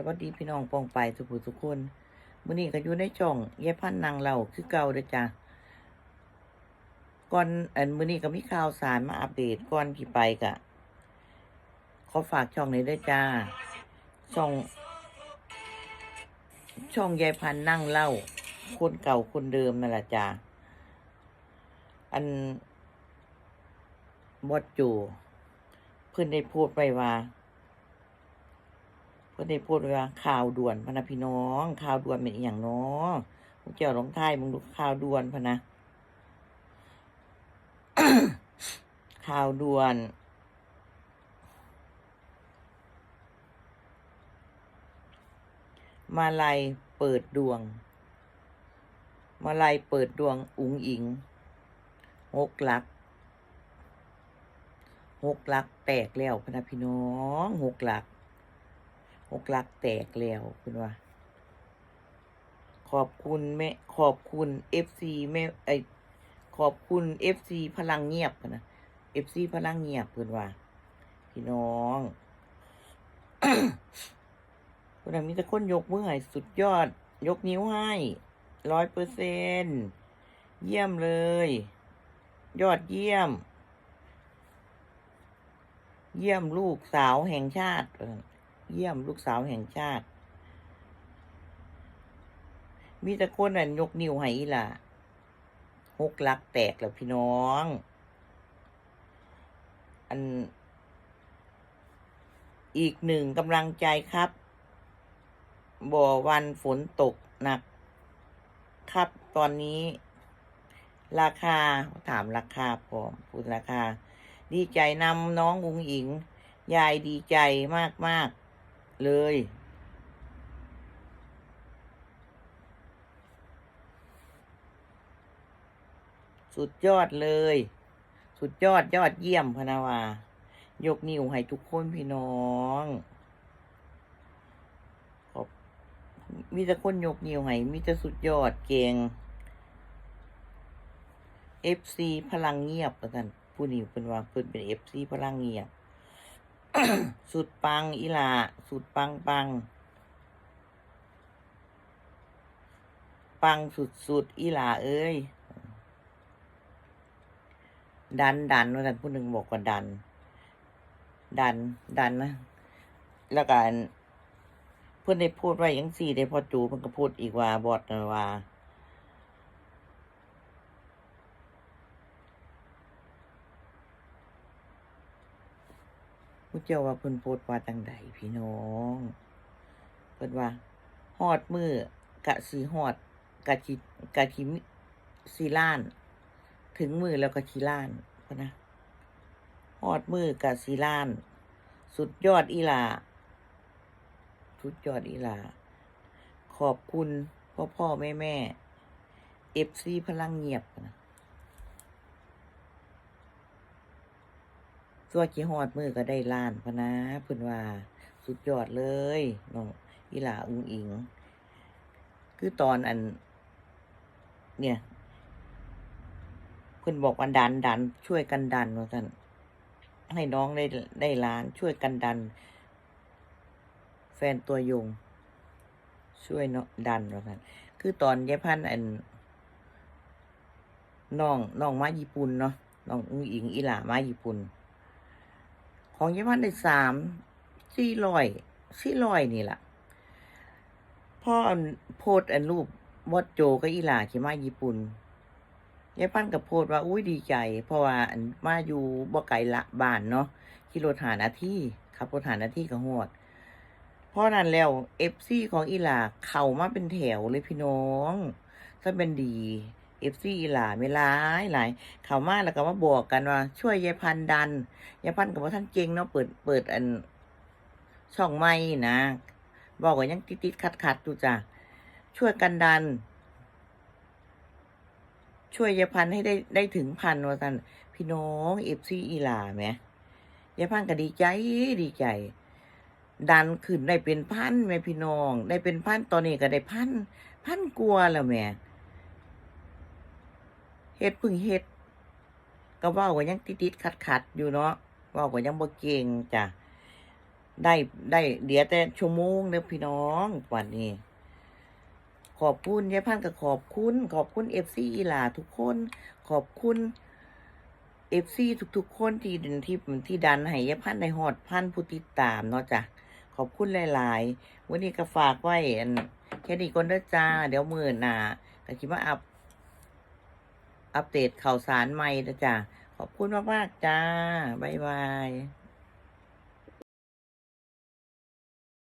สวัสดีพี่น้องปองไปสุภูทุกคนมื้อนี้ก็อยู่ในช่องเย็พันนางเราคือเก่าเด้อจ้ะก่อนอันมื้อนี้ก็มีข่าวสารมาอัปเดตก่อนที่ไปกะขอฝากช่องนี้ด้วยจ้าช่อง ช่องยายพันนั่งเล่า คนเก่าคนเดิมนั่นแหละจ้าอันบอดจูเพิ่อนได้พูดไปว่า เพิ่นได้พูดว้ว่าข่าวด่วนพนะพี่น้อง ข่าวด่วนเป็นอย่างนาะพวกเจ้าลงทายมึงดูข่าวด่วนพนะข่าวด่วน มาลัยเปิดดวง มาลัยเปิดดวง อุ๋งอิงหกหลักหกหลักแตกแล้วพนะพี่น้องหกหลัก หกหลักแตกแล้วคุณว่า ขอบคุณแม่ขอบคุณเอฟซีแม่ไอขอบคุณเอฟซีพลังเงียบนะเอฟซีพลังเงียบคุณว่า พี่น้องคุณมีแต่คนยกมือให้สุดยอด ยกนิ้วให้ร้อยเปอร์เซนเยี่ยมเลย ยอดเยี่ยม เยี่ยมลูกสาวแห่งชาติเออ เยี่ยมลูกสาวแห่งชาติ มีแต่คนอันยกนิ้วให้อีล่ะหกลักแตกแล้วพี่น้อง อัน อีกหนึ่งกำลังใจครับ บ่วันฝนตกหนัก ครับตอนนี้ ราคาถามราคาพอพูดราคา ดีใจนำน้องอุงอิง ยายดีใจมากมากๆ เลย สุดยอดเลย สุดยอดยอดเยี่ยมพนาวายกนิ้วให้ทุกคนพี่น้องขอบมีแต่คนยกนิ้วให้มีแต่สุดยอดเก่ง FC พลังเงียบกันผู้นี้เป็นว่าเพิ่นเป็น FC พลังเงียบ สุดปังอีหลาสุดปังปัง ปังสุดสุดอีหลาเอ้ย ดันดันว่ากันผู้หนึ่งบอกว่าดัน ดันดันนะแล้วกันเพื่อนได้พูดไว้ยังสี่ได้พอจูเพิ่นก็พูดอีกว่าบอดนะว่า ผู้เจ้าว่าเพิ่นโพดว่าจังใดพี่น้องเพิ่นว่าฮอดมือกะสีฮอดกะจิกะทิสีล้าน ถึงมือแล้วก็ชีล้านเพิ่นนะฮอดมือกะสีล้าน สุดยอดอีหลาสุดยอดอีหลาขอบคุณพ่อพ่อแม่แม่เอฟซีพลังเงียบนะ ตัวกี่ฮอดมือก็ได้ล้านพนะเพิ่นว่า สุดยอดเลยน้องอีหลาอุงอิง คือตอนอัน เนี่ย เพิ่นบอกว่าดันดัน ช่วยกันดันว่าท่านให้น้องได้ได้ล้าน ช่วยกันดัน แฟนตัวยง ช่วยเนาะดันว่าท่านคือตอนยายพันอันน้องน้องมาญี่ปุ่นเนาะน้องอุงอิงอีหลามาญี่ปุ่น ของยี่พันได้สามสี่ร้อยสี่ร้อยนี่แหละพ่อโพสต์อันรูปวอดโจกับอีหลาขี่มาญี่ปุ่นยายพันกับโพสต์ว่าอุ้ยดีใจ เพราะว่ามาอยู่บ่ไกลละบ้านเนาะขี่รถหานาที่ขับรถหานาที่กับหอดเพราะนั้นแล้วเอฟซีของอีหลาเข้ามาเป็นแถวเลยพี่น้องถ้าเป็นดี เอฟซีอีหลาไม่ร้ายหลายเขามาแล้วก็มาบอกกันว่า ช่วยยายพันดันยายพันกับว่าท่านเก่งเนาะเปิดเปิดอันช่องไม่นะ บอกว่ายังติดติดขัดขัดอยู่จ้ะช่วยกันดัน ช่วยยายพันให้ได้ได้ถึงพันว่าท่านพี่น้องเอฟซีอีหลาไหมยายพันก็ดีใจดีใจดันขึ้นได้เป็นพันแม่พี่น้อง ได้เป็นพันตอนนี้ก็ได้พันพันกลัวแล้วแม่ เฮ็ดเพึ่งเฮ็ดก็ว้าก็ยังติดๆขัดๆอยู่เนาะว้าก็ยังบ่เก่งจ้ะได้ได้เดี๋ยวแต่ชั่วโมงเด้อพี่น้องวันนี้ ขอบคุณยายพันธุ์ก็ขอบคุณ ขอบคุณเอฟซีอีหลาทุกคน ขอบคุณเอฟซีทุกๆคนที่นที่ที่ดันให้ยายพันธ์ในฮอดพันผู้ติดตามเนาะจ้ะขอบคุณหลาย ๆ วันนี้ก็ฝากไว้อันแค่นี้ก่อนเด้อจ้า เดี๋ยวมื้อหน้าก็คิดว่าอัพ อัปเดตข่าวสารใหม่นะจ๊ะ ขอบคุณมาก ๆ จ้า บ๊ายบาย